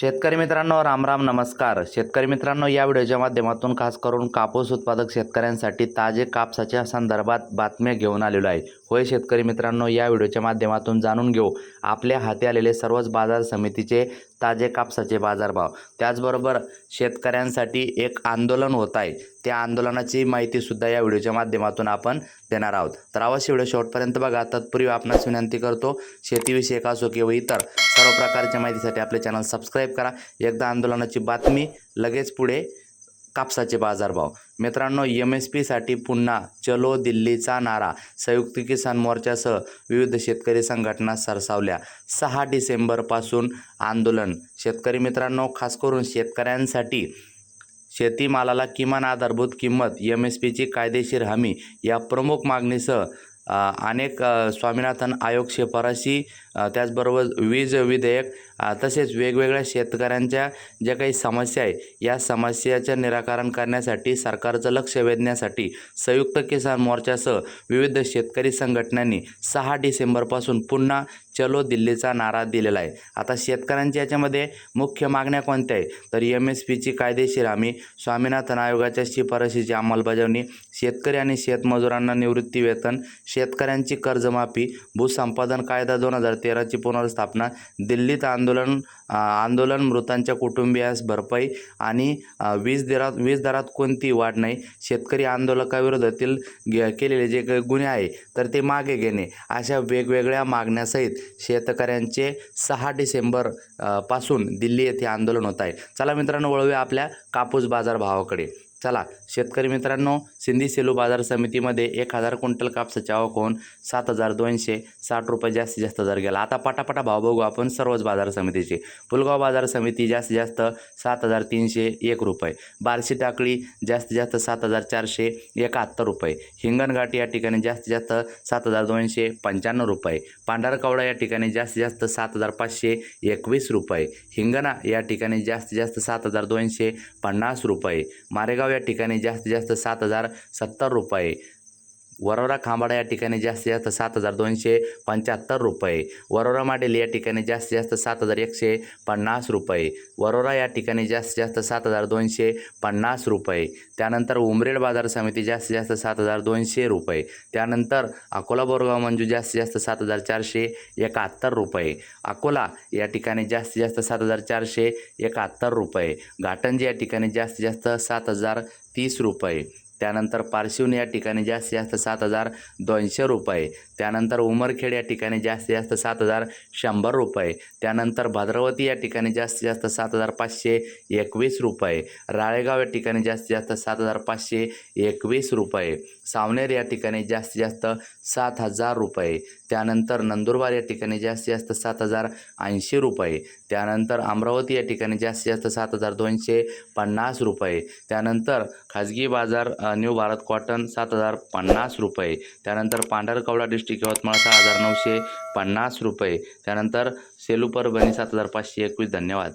शेतकरी मित्रांनो रामराम नमस्कार. शेतकरी मित्रांनो या व्हिडिओच्या माध्यमातून खास करून कापूस उत्पादक शेतकऱ्यांसाठी ताजे कापसाच्या संदर्भात बातम्या घेऊन आलेलो आहे. होय शेतकरी मित्रांनो या व्हिडिओच्या माध्यमातून जाणून घेऊ. आपल्या हाती आलेले सर्वच बाजार समितीचे ताजे कापसाचे बाजारभाव. त्याचबरोबर शेतकऱ्यांसाठी एक आंदोलन होत आहे. त्या आंदोलनाची माहितीसुद्धा या व्हिडिओच्या माध्यमातून आपण देणार आहोत. तर अवश्य व्हिडिओ शेवटपर्यंत बघा. तत्पूर्वी आपणास विनंती करतो शेतीविषयक असो किंवा इतर सर्व प्रकारच्या माहितीसाठी आपले चॅनल सबस्क्राईब करा. एकदा आंदोलनाची बातमी लगेच पुढे कापसाचे बाजारभाव. मित्रांनो एम एस पीसाठी पुन्हा चलो दिल्लीचा नारा. संयुक्त किसान मोर्चासह विविध शेतकरी संघटना सरसावल्या. सहा डिसेंबरपासून आंदोलन. शेतकरी मित्रांनो खास करून शेतकऱ्यांसाठी शेतीमालाला किमान आधारभूत किंमत एम एस पीची कायदेशीर हमी या प्रमुख मागणीसह अनेक स्वामीनाथन आयोग शिफारशी त्याचबरोबर वीज विधेयक तसेच वेगवेगळ्या शेतकऱ्यांच्या ज्या काही समस्या आहे या समस्याचं निराकरण करण्यासाठी सरकारचं लक्ष वेधण्यासाठी संयुक्त किसान मोर्चासह विविध शेतकरी संघटनांनी सहा डिसेंबरपासून पुन्हा चलो दिल्लीचा नारा दिलेला आहे. आता शेतकऱ्यांच्या याच्यामध्ये मुख्य मागण्या कोणत्या आहे तर एम एस पीची कायदेशीर हमी स्वामीनाथन आयोगाच्या शिफारशीची अंमलबजावणी शेतकरी आणि शेतमजुरांना निवृत्ती वेतन शेतकऱ्यांची कर्जमाफी भूसंपादन कायदा दोन हजार तेराची पुनर्स्थापना दिल्लीत आंदोलन आंदोलन मृतांच्या कुटुंबियास भरपाई आणि वीज दरात वीज दरात कोणती वाढ नाही. शेतकरी आंदोलकाविरोधातील गे- केलेले जे काही गुन्हे आहे तर ते मागे घेणे. अशा वेगवेगळ्या मागण्यासहित शेतकऱ्यांचे सहा डिसेंबरपासून दिल्ली येथे आंदोलन होत आहे. चला मित्रांनो वळूया आपल्या कापूस बाजार भावाकडे चला शेतकरी मित्रांनो सिंधी सेलू बाजार समितीमध्ये एक हजार क्विंटल कापसाच्या आवक सात हजार दोनशे साठ रुपये जास्तीत जास्त दर गेला. आता पटापटा भाव बघू आपण सर्वच बाजार समितीचे. पुलगाव बाजार समिती जास्तीत जास्त सात हजार तीनशे एक रुपये. बार्शी टाकळी जास्तीत जास्त सात हजार चारशे एकाहत्तर रुपये. हिंगणघाट या ठिकाणी जास्तीत जास्त सात हजार दोनशे पंच्याण्णव रुपये. पांढरकवडा या ठिकाणी जास्तीत जास्त सात हजार पाचशे एकवीस रुपये. हिंगणा या ठिकाणी जास्तीत जास्त सात हजार दोनशे पन्नास रुपये. मारेगाव या ठिकाणी जास्तीत जास्त सात हजार सत्तर रुपये. वरोरा खांबाडा या ठिकाणी जास्तीत जास्त सात हजार दोनशे पंच्याहत्तर रुपये. वरोरा माडेल या ठिकाणी जास्तीत जास्त सात हजार एकशे पन्नास रुपये. वरोरा या ठिकाणी जास्तीत जास्त सात हजार दोनशे पन्नास रुपये. त्यानंतर उमरेड बाजार समिती जास्तीत जास्त सात हजार दोनशे रुपये. त्यानंतर अकोला बोरगाव मंजू जास्तीत जास्त सात हजार चारशे एकाहत्तर रुपये. अकोला या ठिकाणी जास्तीत जास्त सात हजार चारशे एकाहत्तर रुपये. घाटंजी या ठिकाणी जास्तीत जास्त सात हजार तीस रुपये. त्यानंतर पारशिवनी या ठिकाणी जास्तीत जास्त सात हजार दोनशे रुपये. त्यानंतर उमरखेड या ठिकाणी जास्तीत जास्त सात हजार शंभर रुपये. त्यानंतर भद्रावती या ठिकाणी जास्तीत जास्त सात हजार पाचशे एकवीस रुपये. राळेगाव या ठिकाणी जास्तीत जास्त सात हजार पाचशे एकवीस रुपये. सावनेर या ठिकाणी जास्तीत जास्त सात हजार रुपये. त्यानंतर नंदुरबार या ठिकाणी जास्तीत जास्त सात हजार ऐंशी रुपये. त्यानंतर अमरावती या ठिकाणी जास्तीत जास्त सात हजार दोनशे पन्नास रुपये. त्यानंतर खाजगी बाजार न्यू भारत कॉटन सात हजार पन्नास रुपये. त्यानंतर पांढरकवडा डिस्ट्रिक्ट यवतमाळ सहा हजार नऊशे पन्नास रुपये. त्यानंतर सेलू परभणी सात हजार पाचशे एकवीस. धन्यवाद.